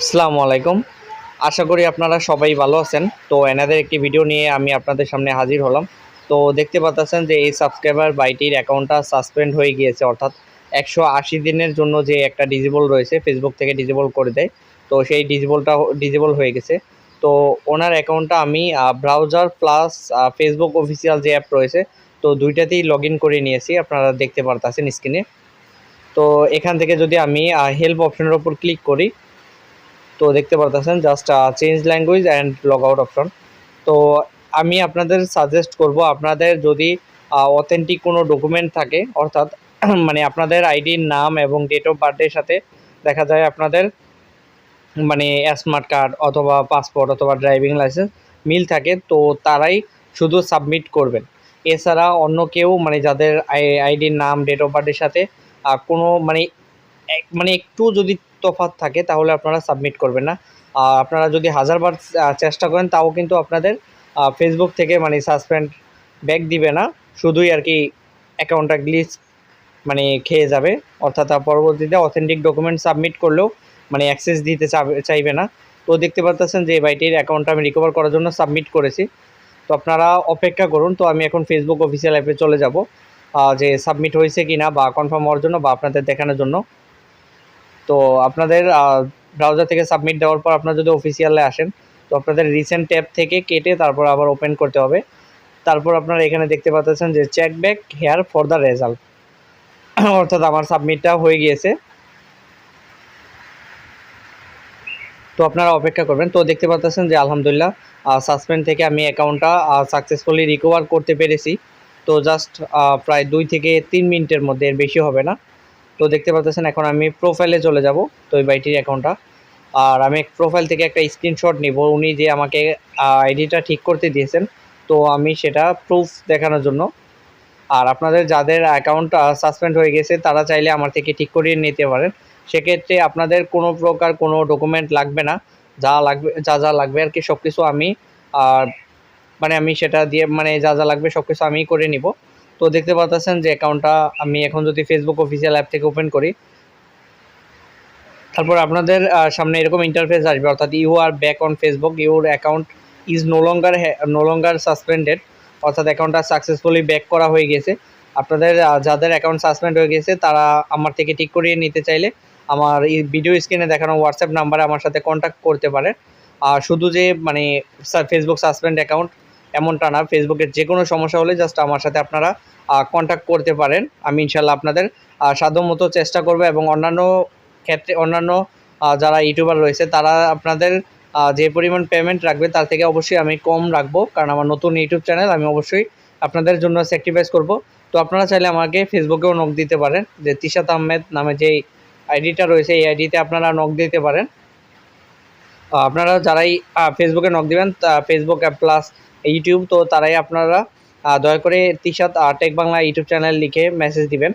আসসালামু আলাইকুম। আশা করি আপনারা সবাই ভালো আছেন। তো এনাদের একটি ভিডিও নিয়ে আমি আপনাদের সামনে হাজির হলাম। তো দেখতে পাচ্ছেন যে এই সাবস্ক্রাইবার বাইটির অ্যাকাউন্টটা সাসপেন্ড হয়ে গিয়েছে, অর্থাৎ একশো আশি দিনের জন্য যে একটা ডিজেবল রয়েছে ফেসবুক থেকে ডিজেবল করে দেয়। তো সেই ডিজেবলটা ডিজেবল হয়ে গেছে। তো ওনার অ্যাকাউন্টটা আমি ব্রাউজার প্লাস ফেসবুক অফিসিয়াল যে অ্যাপ রয়েছে, তো দুইটাতেই লগ ইন করে নিয়েছি। আপনারা দেখতে পারতেছেন স্ক্রিনে তো এখান থেকে যদি আমি হেল্প অপশনের ওপর ক্লিক করি তো দেখতে পারতেছেন just change language and log out option তো আমি আপনাদের সাজেস্ট করব, আপনাদের যদি অথেন্টিক কোনো ডকুমেন্ট থাকে, অর্থাৎ মানে আপনাদের আইডির নাম এবং ডেট অফ বার্থডের সাথে দেখা যায় আপনাদের মানে স্মার্ট কার্ড অথবা পাসপোর্ট অথবা ড্রাইভিং লাইসেন্স মিল থাকে, তো তারাই শুধু সাবমিট করবেন। এছাড়া অন্য কেউ মানে যাদের আইডির নাম ডেট অফ বার্থের সাথে কোনো মানে মানে একটু যদি তফাৎ থাকে, তাহলে আপনারা সাবমিট করবেন না। আপনারা যদি হাজারবার চেষ্টা করেন, তাও কিন্তু আপনাদের ফেসবুক থেকে মানে সাসপেন্ড ব্যাক দিবে না। শুধুই আর কি অ্যাকাউন্টটা গ্লিচ মানে খেয়ে যাবে। অর্থাৎ পরবর্তীতে অথেন্টিক ডকুমেন্ট সাবমিট করলেও মানে অ্যাক্সেস দিতে চাইবে না। তো দেখতে পাচ্ছেন যে বাইটির অ্যাকাউন্টটা আমি রিকভার করার জন্য সাবমিট করেছি। তো আপনারা অপেক্ষা করুন, তো আমি এখন ফেসবুক অফিসিয়াল অ্যাপে চলে যাব। যে সাবমিট হয়েছে কি না বা কনফার্ম হওয়ার জন্য বা আপনাদের দেখানোর জন্য। তো আপনাদের ব্রাউজার থেকে সাবমিট দেওয়ার পর আপনারা যদি অফিসিয়ালে আসেন, তো আপনাদের রিসেন্ট ট্যাব থেকে কেটে তারপর আবার ওপেন করতে হবে। তারপর আপনারা এখানে দেখতে পাচ্ছেন যে check back here for the result অর্থাৎ আমার সাবমিটটা হয়ে গিয়েছে। তো আপনারা অপেক্ষা করবেন। তো দেখতে পাচ্ছেন যে আলহামদুলিল্লাহ সাসপেন্ড থেকে আমি অ্যাকাউন্টটা সাকসেসফুলি রিকভার করতে পেরেছি। তো জাস্ট প্রায় দুই থেকে তিন মিনিটের মধ্যে এর বেশি হবে না। তো দেখতে পাচ্ছেন এখন আমি প্রোফাইলে চলে যাব, তো এই বাইটির অ্যাকাউন্টটা আর আমি প্রোফাইল থেকে একটা স্ক্রিনশট নিব। উনি যে আমাকে আইডিটা ঠিক করতে দিয়েছেন, তো আমি সেটা প্রুফ দেখানোর জন্য। আর আপনাদের যাদের অ্যাকাউন্ট সাসপেন্ড হয়ে গেছে, তারা চাইলে আমার থেকে ঠিক করিয়ে নিতে পারেন। সেক্ষেত্রে আপনাদের কোনো প্রকার কোনো ডকুমেন্ট লাগবে না। যা লাগবে, যা যা লাগবে আর কি সব কিছু আমি আর মানে আমি সেটা দিয়ে মানে যা যা লাগবে সব কিছু আমিই করে নিব। তো দেখতে পাচ্ছেন যে অ্যাকাউন্টটা আমি এখন যদি ফেসবুক অফিসিয়াল অ্যাপ থেকে ওপেন করি, তারপর আপনাদের সামনে এরকম ইন্টারফেস আসবে, অর্থাৎ you are back on Facebook your account is no longer no longer suspended অর্থাৎ অ্যাকাউন্টটা সাকসেসফুলি ব্যাক করা হয়ে গেছে। আপনাদের যাদের অ্যাকাউন্ট সাসপেন্ড হয়ে গেছে, তারা আমার থেকে ঠিক করিয়ে নিতে চাইলে আমার এই ভিডিও স্ক্রিনে দেখানো হোয়াটসঅ্যাপ নাম্বারে আমার সাথে কন্ট্যাক্ট করতে পারেন। আর শুধু যে মানে ফেসবুক সাসপেন্ড অ্যাকাউন্ট এমনটা না ফেসবুকের যে কোনো সমস্যা হলে জাস্ট আমার সাথে আপনারা কন্ট্যাক্ট করতে পারেন। আমি ইনশাল্লাহ আপনাদের সাধ্যমতো চেষ্টা করব এবং অন্যান্য ক্ষেত্রে, অন্যান্য যারা ইউটিউবার রয়েছে, তারা আপনাদের যে পরিমাণ পেমেন্ট রাখবে তার থেকে অবশ্যই আমি কম রাখব। কারণ আমার নতুন ইউটিউব চ্যানেল আমি অবশ্যই আপনাদের জন্য স্যাক্রিফাইস করব। তো আপনারা চাইলে আমাকে ফেসবুকেও নক দিতে পারেন। যে তিশাত আহমেদ নামে যেই আইডিটা রয়েছে, এই আইডিতে আপনারা নক দিতে পারেন। আপনারা যারাই ফেসবুকে নক দেবেন ফেসবুক প্লাস ইউটিউব তো তারাই আপনারা দয়া করে Tishat tech Bangla YouTube channel লিখে মেসেজ দিবেন।